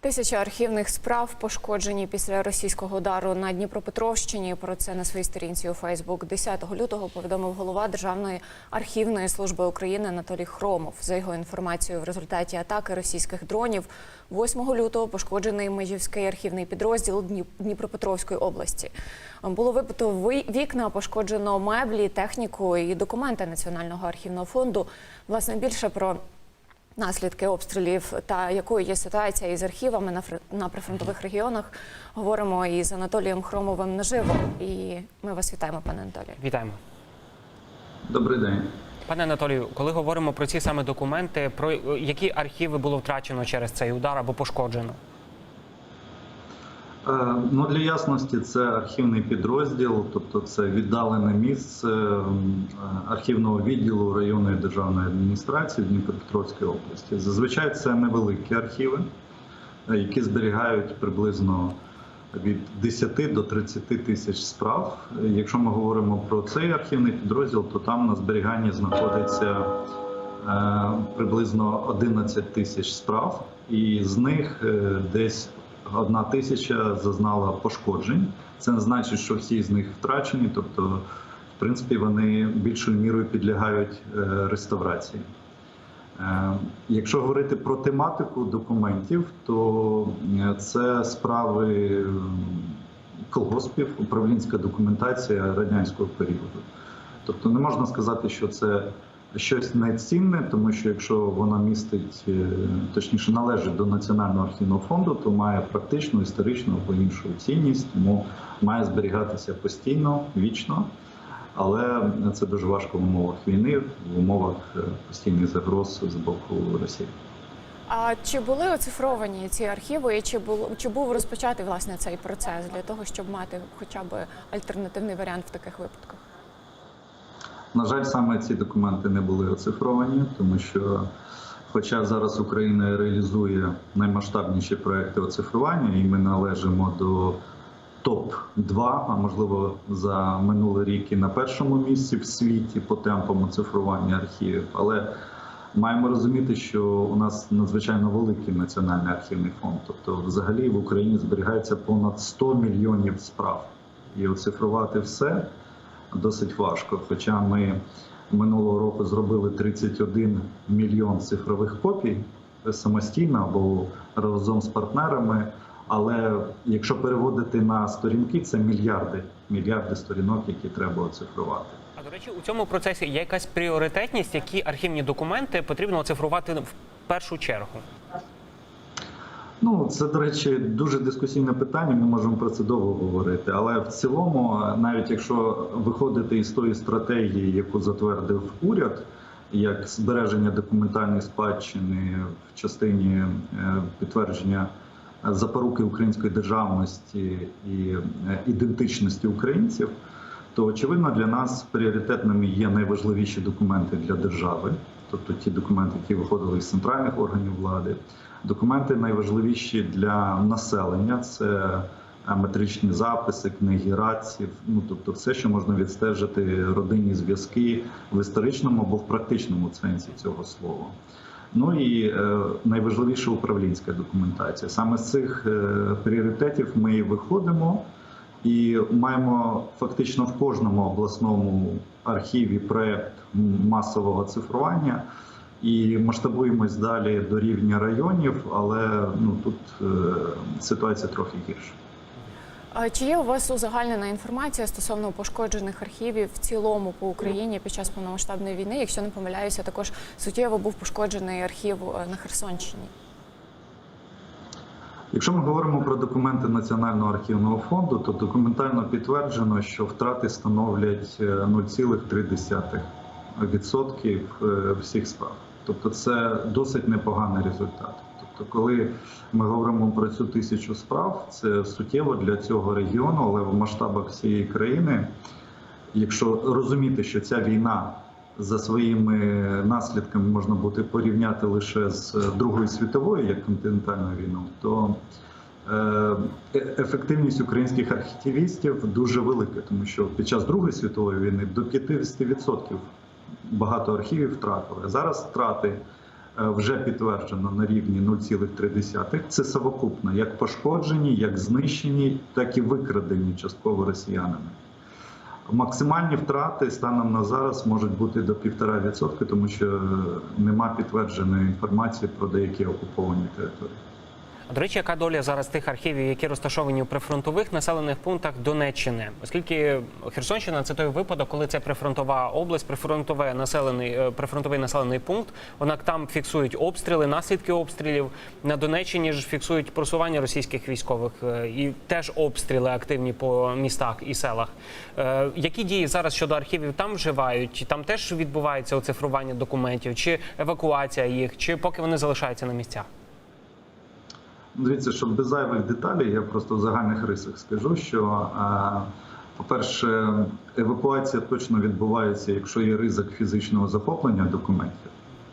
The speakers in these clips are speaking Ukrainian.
Тисяча архівних справ пошкоджені після російського удару на Дніпропетровщині. Про це на своїй сторінці у Фейсбук 10 лютого повідомив голова Державної архівної служби України Анатолій Хромов. За його інформацією, в результаті атаки російських дронів 8 лютого пошкоджений Межівський архівний підрозділ Дніп- Дніпропетровської області. Було вибито вікна, пошкоджено меблі, техніку і документи Національного архівного фонду. Власне більше про наслідки обстрілів та якою є ситуація із архівами на фр- на прифронтових регіонах. Говоримо із Анатолієм Хромовим наживо. І ми вас вітаємо, пане Анатолію. Вітаємо. Добрий день. Пане Анатолію, коли говоримо про ці саме документи, про які архіви було втрачено через цей удар або пошкоджено? Е, Ну, для ясності, це архівний підрозділ, тобто це віддалене місце е, архівного відділу районної державної адміністрації Дніпропетровської області. Зазвичай це невеликі архіви, е, які зберігають приблизно від 10 до 30 тисяч справ. Якщо ми говоримо про цей архівний підрозділ, то там на зберіганні знаходиться приблизно 11 тисяч справ, і з них десь одна тисяча зазнала пошкоджень. Це не значить, що всі з них втрачені, тобто, в принципі, вони більшою мірою підлягають е, реставрації. Е, Якщо говорити про тематику документів, то е, це справи колгоспів, управлінська документація радянського періоду. Тобто не можна сказати, що це щось нецінне, тому що якщо вона містить, е, точніше належить до Національного архівного фонду, то має практичну, історичну або іншу цінність, тому має зберігатися постійно, вічно. Але це дуже важко в умовах війни, в умовах е, постійних загроз з боку Росії. А чи були оцифровані ці архіви, і чи було чи був розпочатий власне цей процес для того, щоб мати хоча б альтернативний варіант в таких випадках? На жаль, саме ці документи не були оцифровані, тому що, хоча зараз Україна реалізує наймасштабніші проекти оцифрування, і ми належимо до топ 2 а можливо за минулий рік і на першому місці в світі по темпам оцифрування архівів. Але маємо розуміти, що у нас надзвичайно великий національний архівний фонд. Тобто, взагалі в Україні зберігається понад 100 мільйонів справ, і оцифрувати все досить важко. Хоча ми минулого року зробили 31 мільйон цифрових копій самостійно або разом з партнерами. Але якщо переводити на сторінки, це мільярди, мільярди сторінок, які треба оцифрувати. А до речі, у цьому процесі є якась пріоритетність, які архівні документи потрібно оцифрувати в першу чергу. Ну, це, до речі, дуже дискусійне питання. Ми можемо про це довго говорити. Але в цілому, навіть якщо виходити із тої стратегії, яку затвердив уряд, як збереження документальної спадщини в частині е, підтвердження запоруки української державності і е, ідентичності українців, то очевидно для нас пріоритетними є найважливіші документи для держави, тобто ті документи, які виходили з центральних органів влади. Документи найважливіші для населення це е, метричні записи, книги радців, ну тобто все, що можна відстежити родинні зв'язки в історичному або в практичному сенсі цього слова. Ну і е, найважливіша управлінська документація. Саме з цих е, пріоритетів ми виходимо і маємо фактично в кожному обласному архіві проект масового цифрування. І масштабуємось далі до рівня районів, але ну тут е, ситуація трохи гірша. А чи є у вас узагальнена інформація стосовно пошкоджених архівів в цілому по Україні під час повномасштабної війни? Якщо не помиляюся, також суттєво був пошкоджений архів е, на Херсонщині. Якщо ми говоримо про документи Національного архівного фонду, то документально підтверджено, що втрати становлять е, 0,3% е, всіх справ. Тобто це досить непоганий результат. Тобто, коли ми говоримо про цю тисячу справ, це суттєво для цього регіону, але в масштабах всієї країни, якщо розуміти, що ця війна за своїми наслідками можна буде порівняти лише з Другою світовою як континентальною війною, то е, ефективність українських архівістів дуже велика, тому що під час Другої світової війни до 50% багато архівів втратили. Зараз втрати е, вже підтверджено на рівні 0,3. Це совокупно, як пошкоджені, як знищені, так і викрадені частково росіянами. Максимальні втрати станом на зараз можуть бути до 1,5%, тому що е, нема підтвердженої інформації про деякі окуповані території. До речі, яка доля зараз тих архівів, які розташовані у прифронтових населених пунктах Донеччини, оскільки Херсонщина це той випадок, коли це прифронтова область, прифронтове населений е, прифронтовий населений пункт. Однак там фіксують обстріли, наслідки обстрілів. На Донеччині ж фіксують просування російських військових е, і теж обстріли активні по містах і селах. Е, Які дії зараз щодо архівів там вживають? Там теж відбувається оцифрування документів, чи евакуація їх, чи поки вони залишаються на місцях? Дивіться, щоб без зайвих деталей, я просто в загальних рисах скажу, що, е, по-перше, евакуація точно відбувається, якщо є ризик фізичного захоплення документів.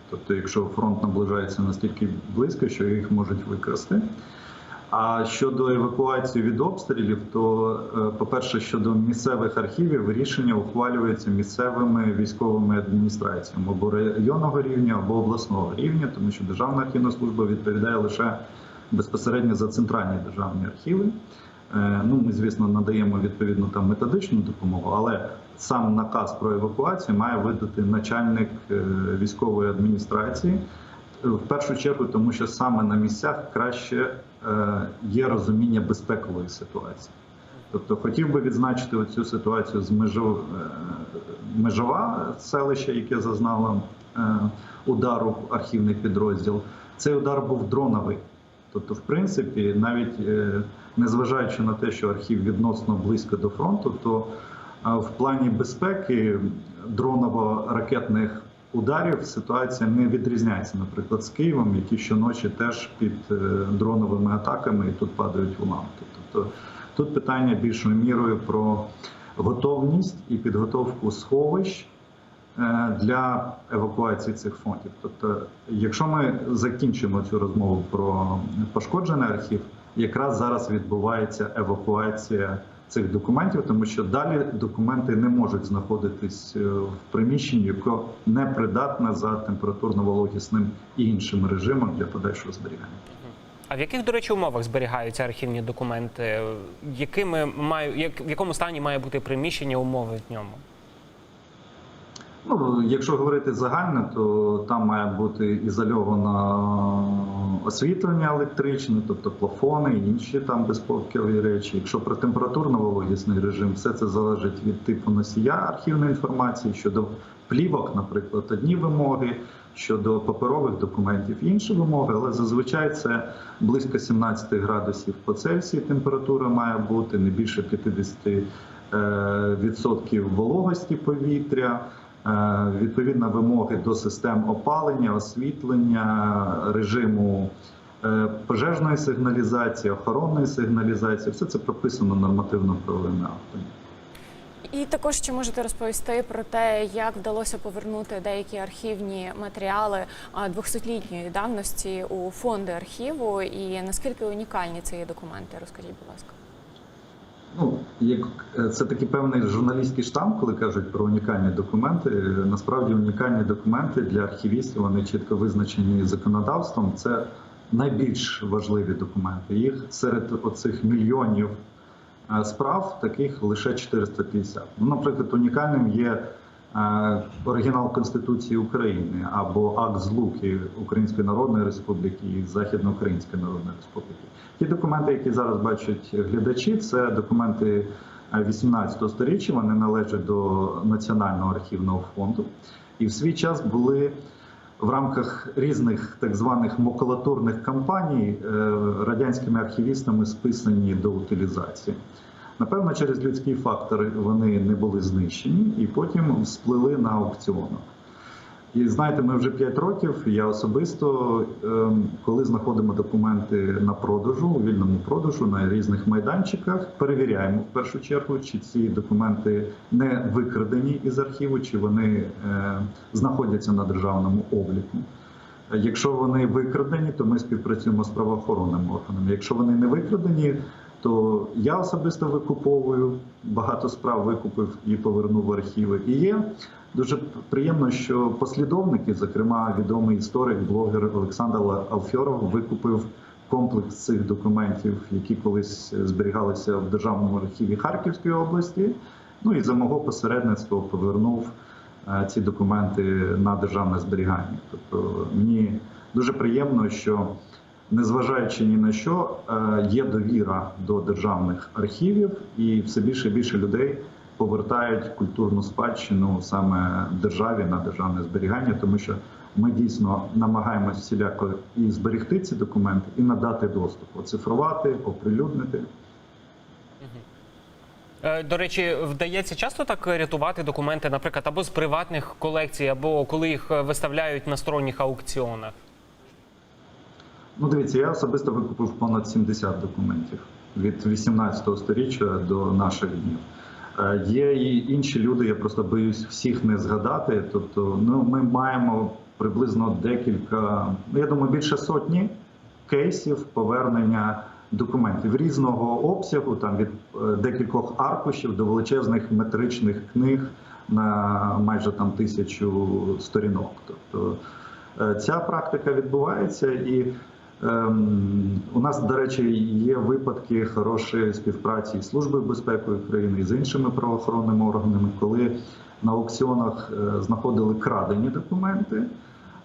Тобто, якщо фронт наближається настільки близько, що їх можуть викрасти. А щодо евакуації від обстрілів, то, е, по-перше, щодо місцевих архівів рішення ухвалюється місцевими військовими адміністраціями або районного рівня, або обласного рівня, тому що Державна архівна служба відповідає лише безпосередньо за центральні державні архіви. Е, Ну, ми, звісно, надаємо відповідну там методичну допомогу, але сам наказ про евакуацію має видати начальник е, військової адміністрації. В першу чергу, тому що саме на місцях краще е, є розуміння безпекової ситуації. Тобто хотів би відзначити оцю ситуацію з межов, е, межова селище, яке зазнало е, удару архівний підрозділ. Цей удар був дроновий. Тобто, в принципі, навіть е, незважаючи на те, що архів відносно близько до фронту, то е, в плані безпеки дроново-ракетних ударів ситуація не відрізняється, наприклад, з Києвом, які щоночі теж під е, дроновими атаками і тут падають уламки. Тобто тут питання більшою мірою про готовність і підготовку сховищ для евакуації цих фондів. Тобто, якщо ми закінчимо цю розмову про пошкоджений архів, якраз зараз відбувається евакуація цих документів, тому що далі документи не можуть знаходитись е, в приміщенні, яке не придатне за температурно-вологісним і іншим режимом для подальшого зберігання. А в яких, до речі, умовах зберігаються архівні документи? Якими має, як, в якому стані має бути приміщення, умови в ньому? Ну, якщо говорити загально, то там має бути ізольовано освітлення електричне, тобто плафони і інші там безпекові речі. Якщо про температурно-вологісний режим, все це залежить від типу носія архівної інформації. Щодо плівок, наприклад, одні вимоги, щодо паперових документів інші вимоги, але зазвичай це близько 17 градусів по Цельсію температура має бути, не більше 50 е, відсотків вологості повітря. Е, Відповідно вимоги до систем опалення, освітлення, режиму е, пожежної сигналізації, охоронної сигналізації, все це прописано нормативно-правовими актами. І також чи можете розповісти про те, як вдалося повернути деякі архівні матеріали а, 200-літньої давності у фонди архіву, і наскільки унікальні є документи? Розкажіть, будь ласка. Як е, це такий певний журналістський штамп, коли кажуть про унікальні документи. Насправді унікальні документи для архівістів вони чітко визначені законодавством. Це найбільш важливі документи. Їх серед оцих мільйонів е, справ таких лише 450. Ну, наприклад, унікальним є оригінал Конституції України або акт злуки Української Народної Республіки і Західноукраїнської Народної Республіки. Ті документи, які зараз бачать глядачі, це документи 18 сторіччя. Вони належать до Національного архівного фонду, і в свій час були в рамках різних так званих макулатурних кампаній е, радянськими архівістами списані до утилізації. Напевно, через людський фактор вони не були знищені і потім сплили на аукціонах. І знаєте, ми вже 5 років. Я особисто, ем, коли знаходимо документи на продажу, у вільному продажу на різних майданчиках, перевіряємо в першу чергу, чи ці документи не викрадені із архіву, чи вони е, знаходяться на державному обліку. Якщо вони викрадені, то ми співпрацюємо з правоохоронними органами. Якщо вони не викрадені, то я особисто викуповую багато справ викупив і повернув в архіви. І є Дуже приємно, що послідовники, зокрема відомий історик, блогер Олександр Алфьоров, викупив комплекс цих документів, які колись зберігалися в державному архіві Харківської області. Ну і за мого посередництва повернув е, ці документи на державне зберігання. Тобто мені дуже приємно, що незважаючи ні на що, е, є довіра до державних архівів, і все більше і більше людей повертають культурну спадщину саме державі на державне зберігання, тому що ми дійсно намагаємося всіляко і зберегти ці документи, і надати доступ, оцифрувати, оприлюднити. Е, До речі, вдається часто так рятувати документи, наприклад, або з приватних колекцій, або коли їх е, виставляють на сторонніх аукціонах. Ну, дивіться, я особисто викупив понад 70 документів від 18 сторіччя до наших днів. Е, Є і інші люди, я просто боюсь всіх не згадати. Тобто, ну ми маємо приблизно декілька, ну я думаю, більше сотні кейсів повернення документів різного обсягу, там від е, декількох аркушів до величезних метричних книг на майже там тисячу сторінок. Тобто е, ця практика відбувається і. Ем, у нас, до речі, є випадки хорошої співпраці з Службою безпеки України і з іншими правоохоронними органами, коли на аукціонах е, знаходили крадені документи,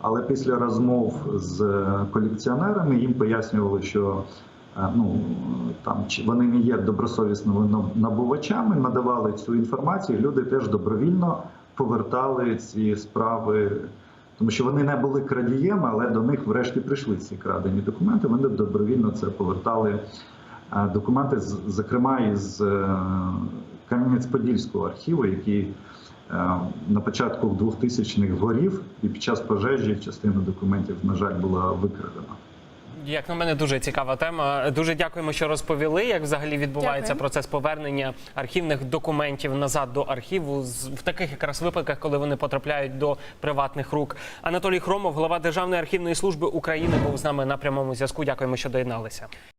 але після розмов з е, колекціонерами їм пояснювали, що е, ну там вони не є добросовісними набувачами, надавали цю інформацію. Люди теж добровільно повертали ці справи тому що вони не були крадієми, але до них врешті прийшли ці крадені документи. Вони добровільно це повертали е, документи, зокрема із е, Кам'янець-Подільського архіву, який е, на початку 2000-х горів, і під час пожежі частина документів, на жаль, була викрадена. Як на мене дуже цікава тема. Дуже дякуємо, що розповіли, як взагалі відбувається Дякую. процес повернення архівних документів назад до архіву в таких якраз випадках, коли вони потрапляють до приватних рук. Анатолій Хромов, голова Державної архівної служби України, був з нами на прямому зв'язку. Дякуємо, що доєдналися.